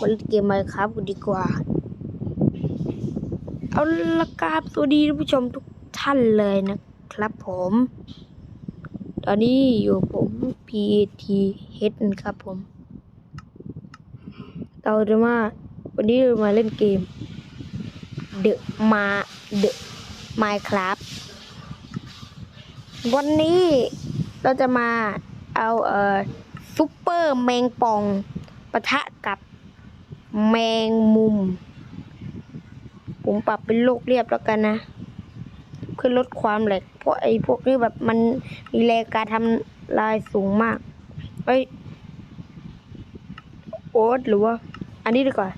มาเล่นเกมไมค์ครับกันดีกว่า เอาละครับสวัสดีท่านผู้ชมทุกท่านเลยนะครับผม ตอนนี้อยู่ผม PTH นะครับผมเราจะมาวันนี้เรามาเล่นเกม The มา The Minecraft วันนี้เราจะมาเอาเอ่อซุปเปอร์แมงป่องปะทะ แมงมุม ผมปรับเป็นโลกเรียบแล้วกันนะ เพื่อลดความแหลกเพราะไอ้พวกนี้แบบมันมีแรงการทำลายสูงมากเอ้ยโอ๊ตหรือว่า อันนี้ดีกว่า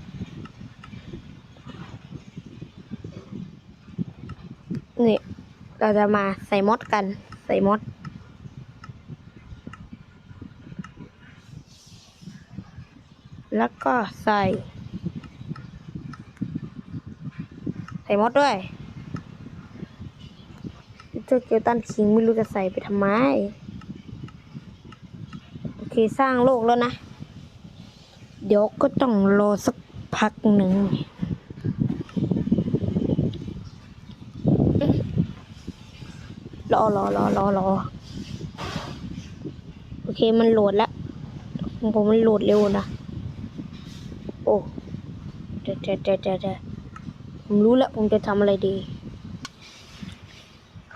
นี่เราจะมาใส่มดกัน ใส่มด แล้วก็ใส่ ใส่มดด้วยเจ้าเกียวตันคิงไม่รู้จะใส่ไปทำไม โอเคสร้างโลกแล้วนะ เดี๋ยวก็ต้องรอสักพักหนึ่งรอรอรอรอรอโอเคมันโหลดแล้ว ผมมันโหลดเร็วนะ โอ้เดี๋ยวเดี๋ยวเดี๋ยวเดี๋ยวเดผมรู้แล้วผมจะทำอะไรดี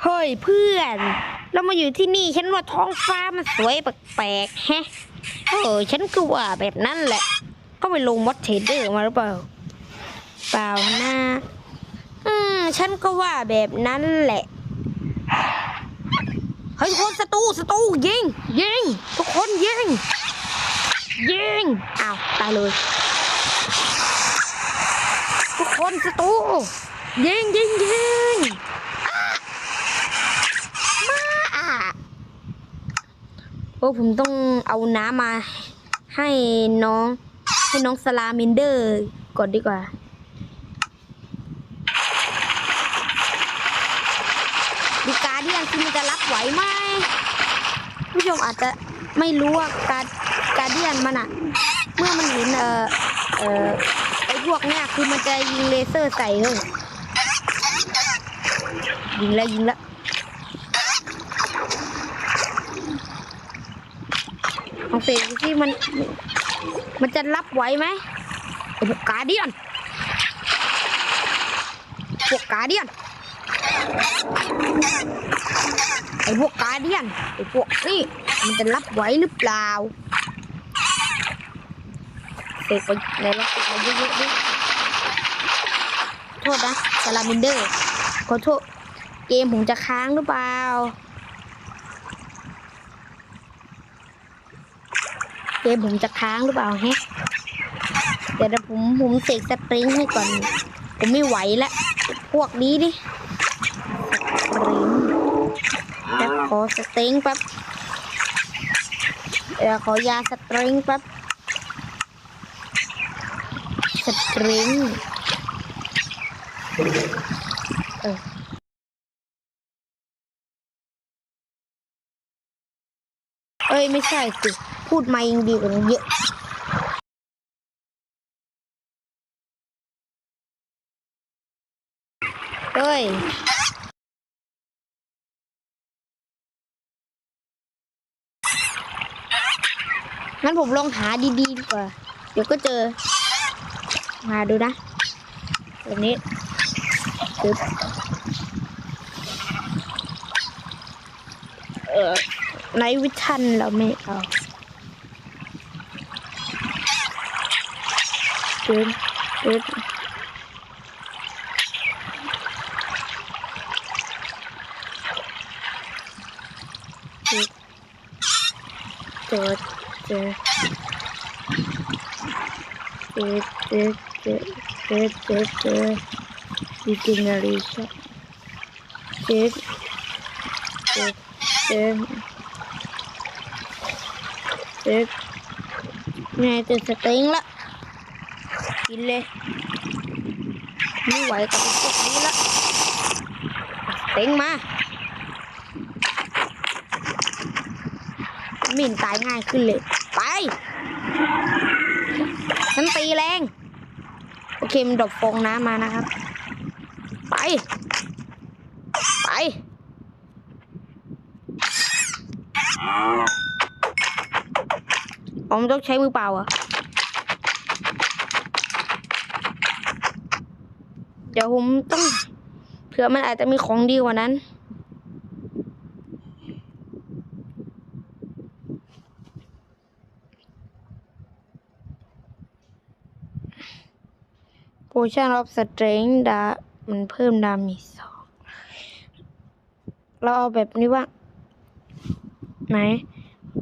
เฮ้ยเพื่อน เรามาอยู่ที่นี่ฉันว่าท้องฟ้ามันสวยแปลกๆแฮะเออฉันก็ว่าแบบนั้นแหละ ก็ไปลงมอดเทเดอร์มาหรือเปล่า เปล่านะอืมฉันก็ว่าแบบนั้นแหละเฮ้ยทุกคนศัตรูศัตรูยิงยิงทุกคนยิงยิงอ้าวตายเลย ทุกคนศัตรูยิงยิงยิงอ้ามาอะโอ้ผมต้องเอาน้ำมาให้น้อง ให้น้องสลาเมนเดอร์ก่อนดีกว่าดูการเดียนคือมันจะรับไหวไหมผู้ชมอาจจะไม่รู้ว่าการการเดียนมันอะเมื่อมันเห็นเอ่อเอ่อไอ้ พวกเนี้ยคือมันจะยิงเลเซอร์ใส่เลยยิงแล้วยิงแล้วลองเสกดูสิมัน มันจะรับไหวไหมไอพวกกาเดียนพวกกาเดียนไอ้พวกกาเดียนไอ้พวกนี่มันจะรับไหวหรือเปล่า เด็กไปในรถติดมาเยอะๆดิโทษนะซาลามินเดอร์ขอโทษเกมผมจะค้างหรือเปล่า เกมผมจะค้างหรือเปล่าแฮะเดี๋ยวผมผมเสกสปริงให้ก่อน ผมไม่ไหวแล้วพวกนี้ดิสตริงเดี๋ยวขอสตริงแป๊บเดี๋ยวขอยาสตริงแป๊บ สตริงเออเอ้ย ไม่ใช่สิพูดมายิงดีกว่านี้เยอะเอ้ยงั้นผมลองหาดีๆดีกว่า เดี๋ยวก็เจอ มาดูนะแบบนี้ปึ๊บเออในวิชันเราไม่เอาปึ๊บปึ๊บปึ๊บเจอเจอเจอ เจอเจอเจอเจอเจอ regeneration เจอเจอเจอเจอไงเจอสเต็งละกินเลยไม่ไหวกับพวกนี้ละสเต็งมามเห็นตายง่ายขึ้นเลย ไปฉันตีแรง เคมันดบปฟองน้ำมานะครับ ไป ไปอ๋อมันต้องใช้มือเปล่าอะเดี๋ยวผมต้องเผื่อมันอาจจะมีของดีกว่านั้น โพชั่นออฟสเตรนดามันเพิ่มดามีสอง เราเอาแบบนี้ว่า ไหน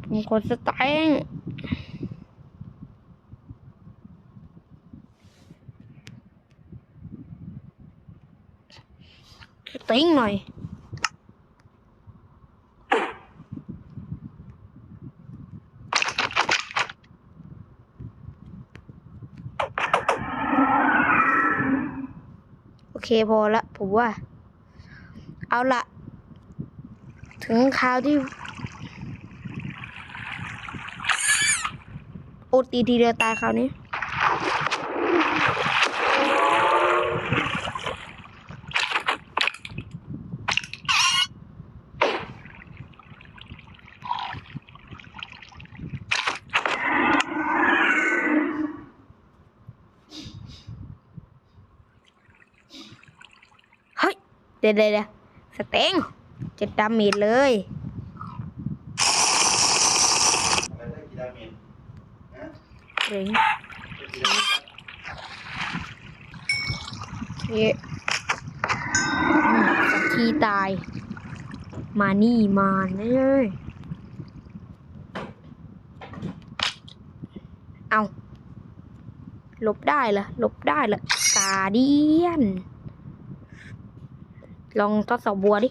ผมกดสแตงสเต็งหน่อย เคพอละผมว่า เอาละถึงคราวที่โอตีทีเดียวตายคราวนี้ เฮ้ย เดี๋ยวเดี๋ยวเดี๋ยวสเต็งเจ็ดดาเมจเลยอะไรได้กี่ดาเมจนะเจ๋งได้กี่ดาเมจเยอะสักทีตาย มานี่มาเลยเอาหลบได้เหรอหลบได้เหรอกาเดียน ลองทดสอบบัวดิ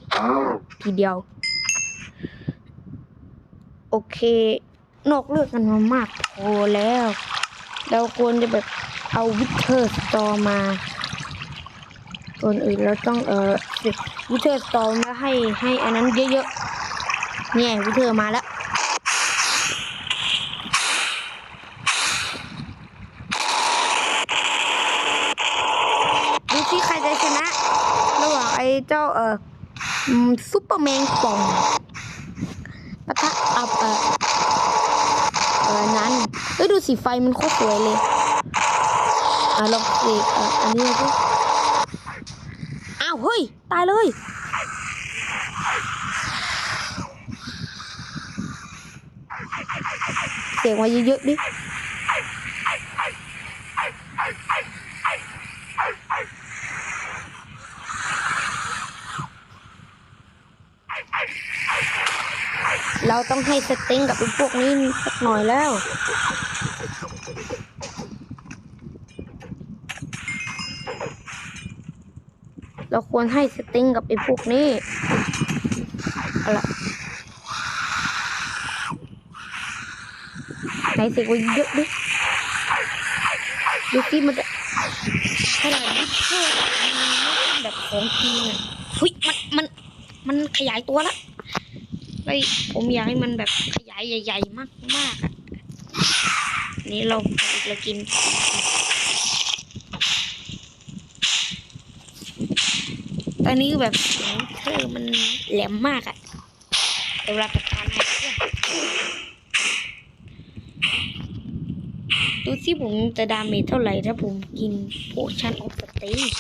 ทีเดียว โอเคนอกเลือกกันมามากพอแล้ว เราควรจะแบบเอาวิเทอร์สตอร์มาก่อนอื่นเราต้องเออวิเทอร์สตอร์มาให้ให้อันนั้นเยอะๆเนี่ยวิเทอร์มาแล้วดูที่ใครจะชนะ ระหว่างไอ้เจ้าเอออืมซุปเปอร์แมนป่องปะทะอับเออเออนั้นเอ้ยดูสีไฟมันโคตรสวยเลยอะลองเอกเอ่ออันนี้ดูอ้าวเฮ้ย ตายเลยเสียงมาเยอะๆดิ เรา ต้องให้สเต็งกับไอ้พวกนี้สักหน่อยแล้ว เราควรให้สเต็งกับไอ้พวกนี้อาละไหนสียงว่าเยอะดิดูสิมันจะขนาดดิเทอร์มันแบบของจริงอะหุยมันมันมันขยายตัวละ ไอ้ยผมอยากให้มันแบบขยายใหญ่ ๆ มากมากๆอะนี่เราเรากิน ตอนนี้แบบเสียงเธอมันแหลมมากอะแต่เวลาประทานให้เพื่อนดูสิผมจะดาเมจเท่าไหร่ถ้าผมกินโพชั่นออฟสเตย์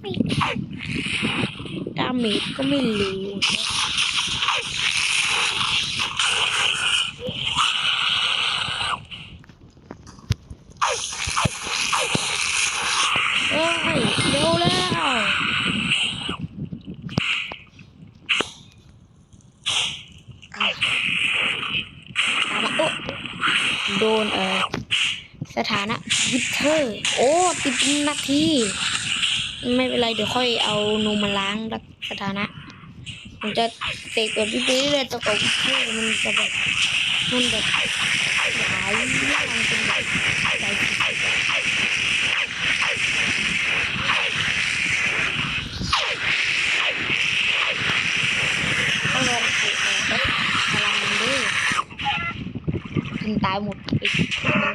ไม่ดาเมจก็ไม่รู้เอ้ยเร็วแล้วตามมาโอ้โดนเออสถานะวิเทอร์ โอ้ ติดนนาที ไม่เป็นไร เดี๋ยวค่อยเอานมมาล้างรักส ฐานะมันจะเตะกดพี่ปีเลยตะกบพี่มันจะแบบมันแบบหลายเรื่องเนแบบหลตะมันด้มันตายหมดอีกคนนึ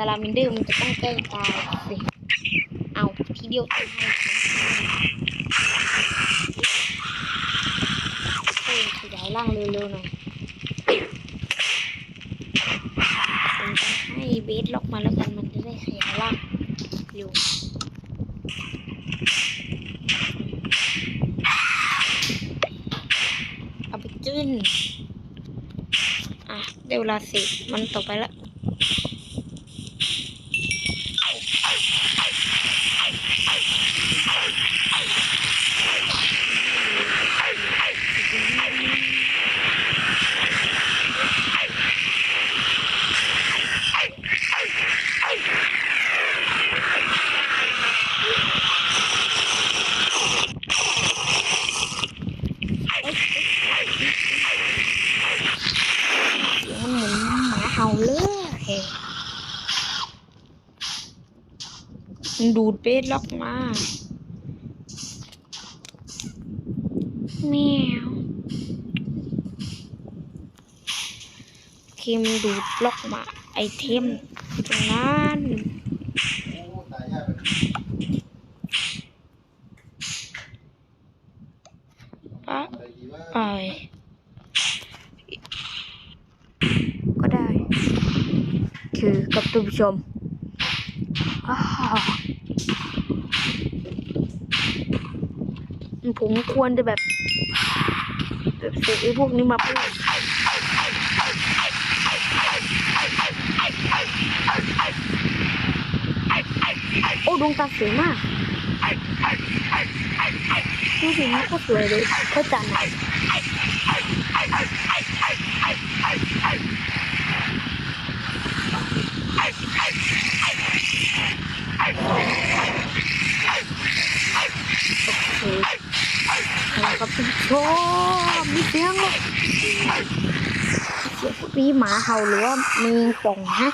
าลามินดอร์มันจะต้องใกล้ตาย ร็วหน่อยผมจะให้เบสล็อกมาแล้วกันมันจะได้ขยายร่างเร็วเอาไปจิ้นอะได้เวลาสิมันต่อไปละ เสียงมันเหมือนหมาเห่าเลยมัน ดูดเบสล็อกมาแมวโอเคมันดูดล็อกมาไอเทมตรงนั้นโอ้ตายยากไปปะอะไรดีวะไปก็ได้ คือกับท่านผู้ชมอ้าว ผมควรจะแบบแบบเสกไอ้พวกนี้มาพูดโอ้ดวงตาสวยมากดูสิมันก็สวยเลยพระจันทร์อะ โอเคเอาละครับคุณผู้ ชมมีเสียงเลยเสียงปีหมาเห่าหรือว่ามงป่องฮะ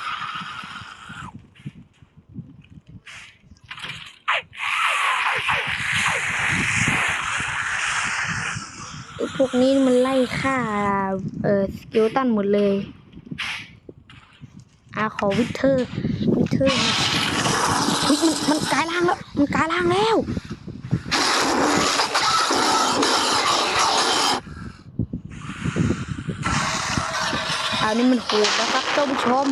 พวกนี้มันไล่ฆ่า เอ่อสกิลตันหมดเลยอาขอวิเทอร์วิเทอร์มันมันกลายร่างแล้ว มันกลายร่างแล้ว เอานี่มันโหดนะครับท่านผู้ชม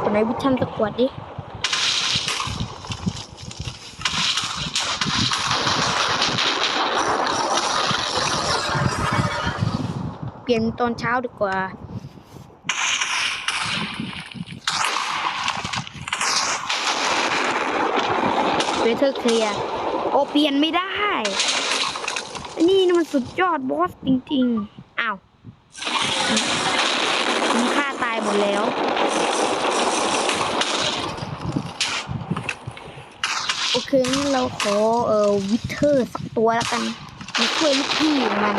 คนไหนวิชันตะกวดดิเปลี่ยนตอนเช้าดีกว่าเวเทอร์เคลียร์โอเปลี่ยนไม่ได้ นี่มันสุดยอดบอสจริง ๆ อ้าว มันฆ่าตายหม ดแล้ว โอเคงั้นเราขอเอ่อวิเทอร์สักตัวแล้วกันมาช่วยลูกพี่มัน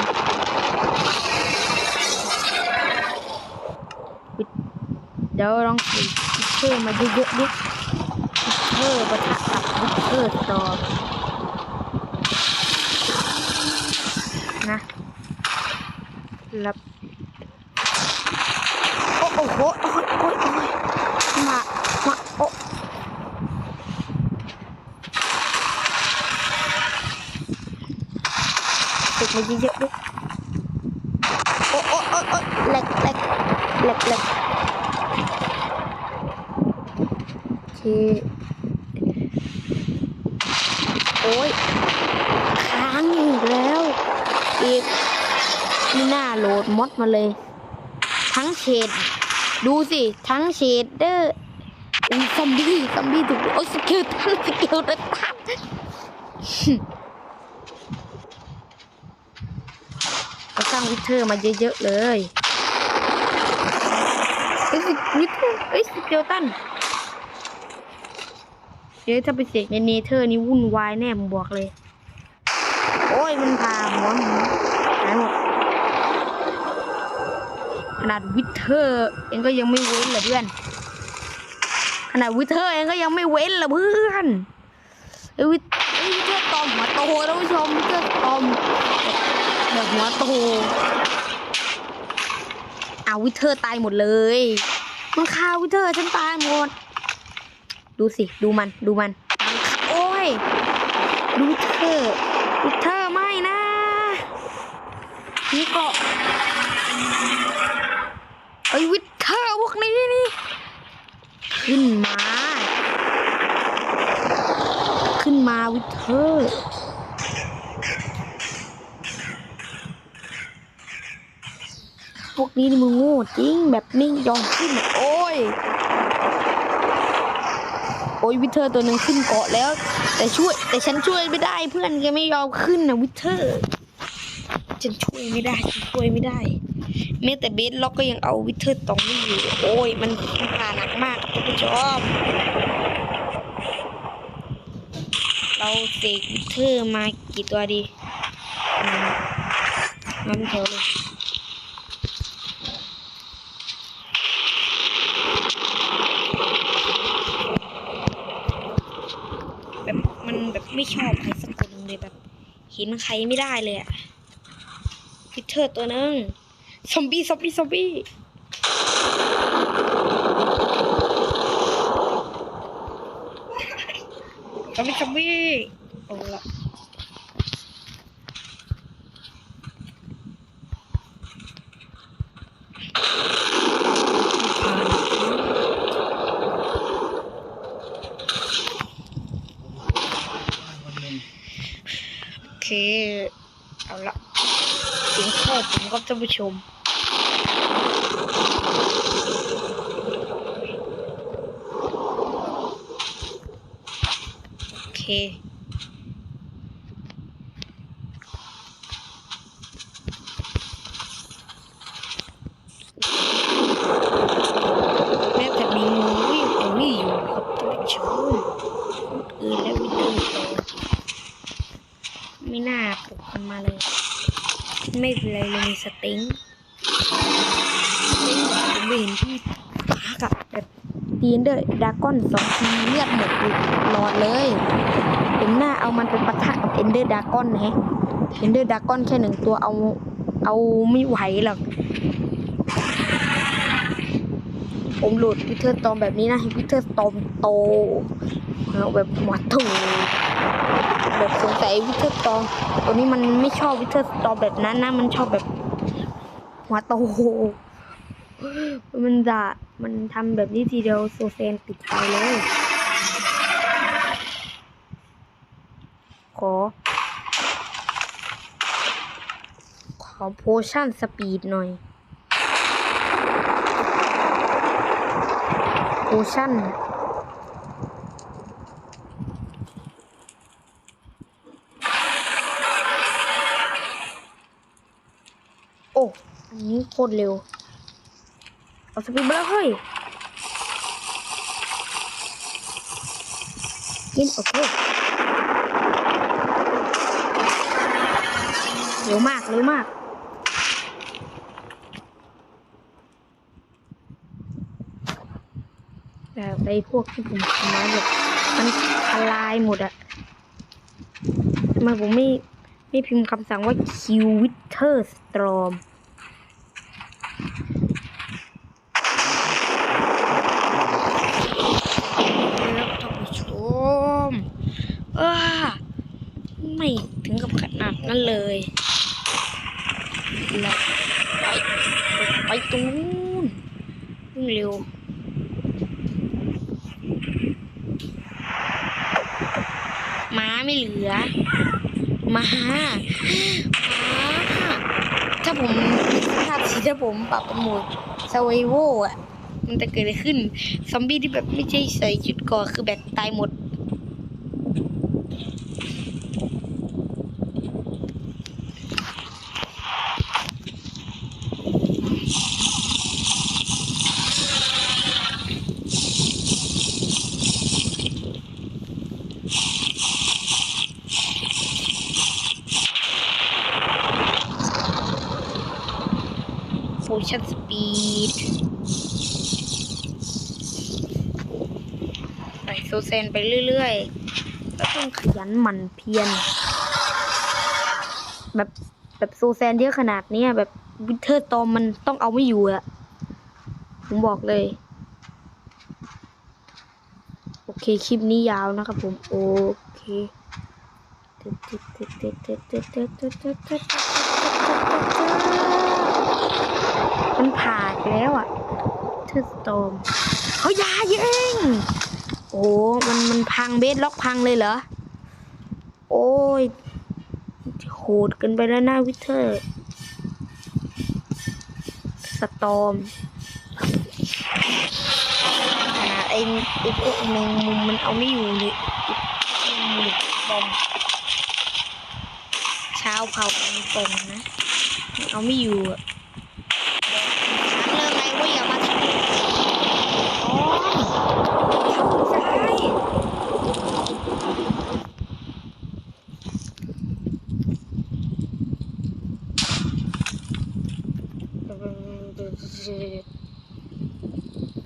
เดี๋ยวลองสิวิเทอร์มาเยอะๆดิวิเทอร์ปะทะกับวิเทอร์สตอนะรับ โอ้โอ้โหโอ้ยโอ้ยโอ้ยมา มา โอ้ติดมาเยอะๆด้วยโอ้โอ้โอ้โอ้แหลกแหลกแหลกแหลกโอเคโอ้ยค้างอีกแล้ว อีกไม่หน่าโหลดมดมาเลย ทั้งเฉด ดูสิทั้งเชดเดอร์อุ้ยซอมบี้ซอมบี้ถูกโอ้ยสกิลตันสกิลตันตันก็สร้างวิเทอร์มาเยอะ ๆ เลยเฮ้ยวิเทอร์เฮ้ยสกิลตันเดี๋ยวถ้าไปเสกในเนเธอร์นี่วุ่นวายแน่ผมบอกเลย โอ้ยมันพาหัวหมูหายหมด ข นาดวิเทอร์ เองก็ยังไม่เว้นเลยเพื่อน ขนาดวิเทอร์เองก็ยังไม่เว้นเลยเพื่อนไอ้วิไอ้วิเทอร์ตอมหัวโตท่านผู้ชมวิเทอร์ตอมแบบหัวโตเอาวิเทอร์ตายหมดเลยมันฆ่าวิเทอร์ฉันตายหมด ดูสิดูมันดูมันโอ้ยดูวิเทอร์วิเทอร์ไม่นะนี่กาะ ไอวิเทอร์พวกนี้นี่ ขึ้นมา ขึ้นมาวิเทอร์พวกนี้มึงโง่จริงแบบนิ่งยอมขึ้น โอ้ย โอ้ยวิเทอร์ตัวหนึ่งขึ้นเกาะแล้ว แต่ช่วย แต่ฉันช่วยไม่ได้เพื่อนแกไม่ยอมขึ้นนะวิเทอร์ ฉันช่วยไม่ได้ช่วยไม่ได้ แม้แต่เบสล็อกก็ยังเอาวิเทอร์ตองไม่อยู่ โอ้ย มันมันผ่าหนักมากครับท่านผู้ชมเราเสกวิเทอร์มากี่ตัวดีอืมมาเป็นแถวเลยแบบมันแบบไม่ชอบใครสักคนเลยแบบเห็นใครไม่ได้เลยอะพิเทอร์ตัวหนึง ซอมบี้ซอมบี้ซอมบี้ซอมบี้ซอมบี้เอาละโอเค เอาละเสียงข้าผมครับท่านผู้ชม เคแม้แต่มีงูวิ่งก็ไม่อยู่ครับท่านผู้ชมอื่นและวิธีไม่น่าปลุกมันมาเลย ไม่เป็นไรเลยมีสติงผมไปเห็นที่ปากับแบบดีนเดอร์ด กอนสองทีเลือดหมดหลอดเลย ผมน่าเอามันไปปะทะกับเอนเดอร์ดากอนแฮะเอนเดอร์ดากอนแค่หนึ่งตัวเอาเอาไม่ไหวหรอก ผมโหลดวิเทอร์ตอมแบบนี้นะวิเทอร์ตอมโตเอาแบบหัวโถูแบบสงสัยวิเทอร์ตอมตัวนี้มันไม่ชอบวิเทอร์ตอมแบบนั้นนะ มันชอบแบบหัวโตมันจะ มันทำแบบนี้ทีเดียวโซเซนติดไปเลย ขอ ขอโพชั่นสปีดหน่อย โพชั่นโอ้ อันนี้โคตรเร็ว เอาสปีดมาแล้วเฮ้ยกินโอเคเร็วมากเร็วมากแบบไอ้พวกที่ผมทำมาแบบมันทลายหมดอะทำไมผมไม่ไม่พิมพ์คำสั่งว่าคิววิเทอร์สตรอมแล้วท่านผู้ชมเออ ไม่ถึงกับขนาดนั้นเลยแล้วไปไปตรงนู้นวิ่งเร็วม้าไม่เหลือม้าม้าถ้าผมภาพสีถ้าผมปรับโหมดสว i โวอะ มันจะเกิดอะไรขึ้น ซอมบี้ที่แบบไม่ใช่ใส่ชุดก่อคือแบบตายหมด โ o ชั่นสปีดไปโซเซนไปเรื่อยๆแล้วต้องขยันหมั่นเพียร แบบแบบโซแซนเยอะขนาดนี้แบบวิเทอร์ตอมมันต้องเอาไม่อยู่อะผมบอกเลย โอเค คลิปนี้ยาวนะครับผม โอเค มันผ่าดแล้วอะเทอร์สตอมเขายาเยิงโอ้ มันมันพังเบสล็อกพังเลยเหรอ โอ้ยโหดเกินไปแล้วนะวิเทอร์สตอมขนาดไอ้ไอ้พวกแมงมุมมันเอาไม่อยู่เลยไอ้แมงมุมบอมเช้าเผาเป็นตรงนะมันเอาไม่อยู่อะถามเลยไงว่าอย่ามาทำอ๋อเข้าซ้าย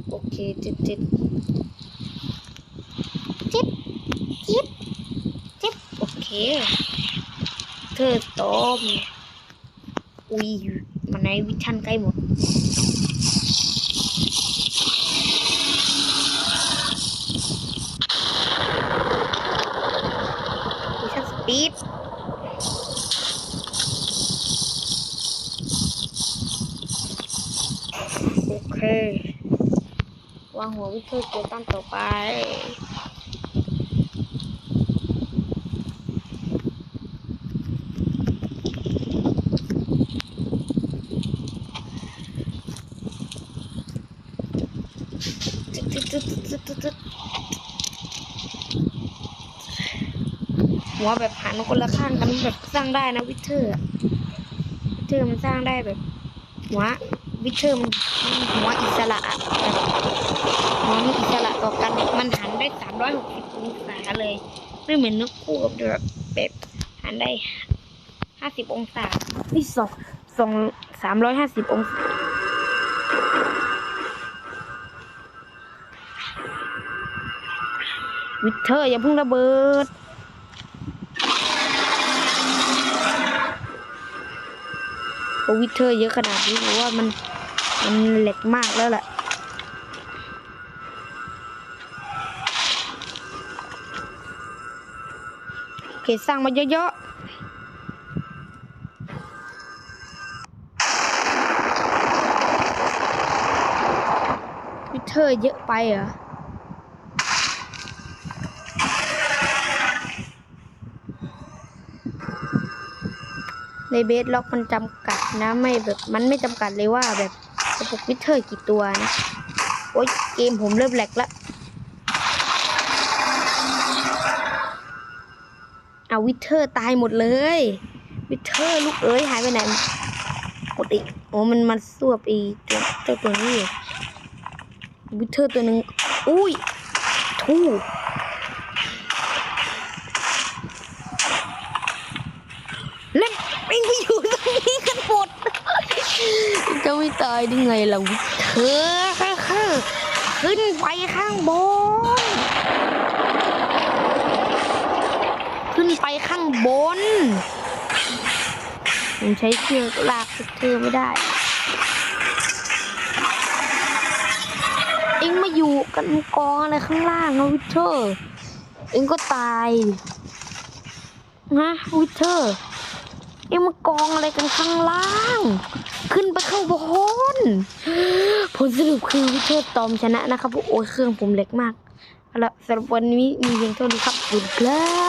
โอเคจิบจิบจิบจิบจิบโอ เคเธอตอมอุ้ยมันในวิชันใกล้หมดวิชันสปีดโอเควางหัววิเทอร์เกียร์ตั้นต่อไป หัวแบบหันคนละข้างกันแบบสร้างได้นะวิเทอร์วิเทอร์มันสร้างได้แบบ หัววิเทอร์มันหัวอิสระแบบหัวมันอิสระต่อกันมันหันได้สามร้อยหกสิบองศาเลย ไม่เหมือนนกคู่กับแบบแบบหันได้ห้าสิบองศานี่สองสองสามร้อยห้าสิบองศาวิเทอร์อย่าพิ่งระเบิด โอ้วิเทอร์เยอะขนาดนี้ผมว่ามันมันเหล็กมากแล้วแหละโอเคสร้างมาเยอะๆวิเทอร์เยอะไปเหรอ ในเบสล็อกมันจำกัด นะไม่แบบมันไม่จำกัดเลยว่าแบบจะปุกวิเทอร์กี่ตัวนะโอ้ยเกมผมเริ่มแหลกละเอาวิเทอร์ตายหมดเลย วิเทอร์ลูกเอ้ยหายไปไหนหมดอีกโอ้มันมันสวบอีตัวเจ้าตัวนี้วิเทอร์ตัวหนึ่งอุ้ยทู่ เล่นวิ่งไปอยู่ตรงนี้กันหมด จะไม่ ตายได้ไงล่ะเธอค่ะขึ้นไปข้างบน ขึ้นไปข้างบนผมใช้เชือกลากเธอไม่ได้เอ็งมาอยู่กันกองอะไรข้างล่างนะวิเทอร์เอ็งก็ตายนะวิเทอร์เอ็มากองอะไรกันข้างล่าง ขึ้นไปข้างบน ผลสรุปคือวิเทอร์ตอมชนะนะครับโอ้ยเครื่องผมเล็กมากแล้วสำหรับวันนี้มีเพียงเท่านี้ครับขอบคุณครับ